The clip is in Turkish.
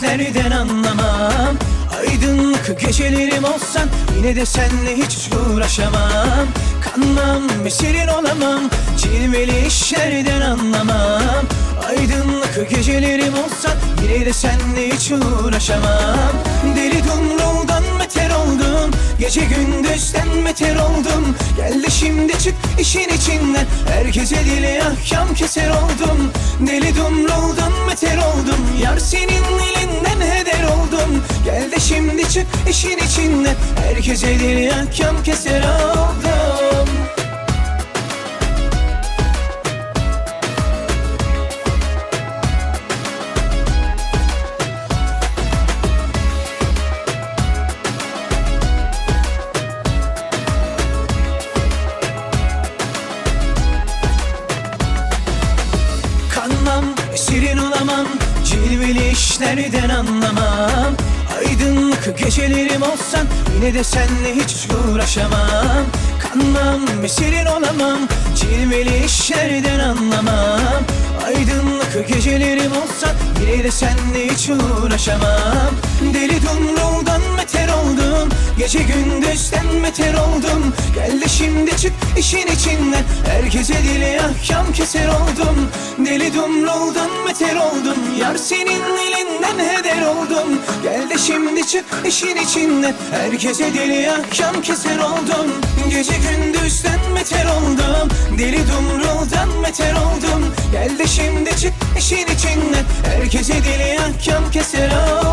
işlerden anlamam. Aydınlık gecelerim olsan Yine de senle hiç uğraşamam. Kanmam mesirin olamam Cilveli işlerden anlamam. Aydınlık gecelerim olsan Yine de senle hiç uğraşamam. Deli dumruldan meter oldum Gece gündüzden beter oldum. Gel de şimdi çık işin içinden Herkese dili ahkam keser oldum Deli dumruldan meter oldum. Yar senin elinden heder oldum. Gel de şimdi çık işin içinden Herkese dili ahkam keser oldum şirin olamam Cilveli işlerden anlamam. Aydınlık gecelerim olsan Yine de senle hiç uğraşamam. Kanmam, şirin olamam Cilveli işlerden anlamam. Aydınlık gecelerim olsan Yine de senle hiç uğraşamam. Deli dumruldan meter oldum Gece gündüzden meter oldum Gel de şimdi çık işin içinden. Herkese dili ahkam keser oldum. Deli dumruldan meter oldum. Yar senin elinden heder oldum. Gel de şimdi çık işin içinden. Herkese deli ahkam keser oldum. Gece gündüzden meter oldum. Deli dumruldan meter oldum. Gel de şimdi çık işin içinden. Herkese deli ahkam keser oldum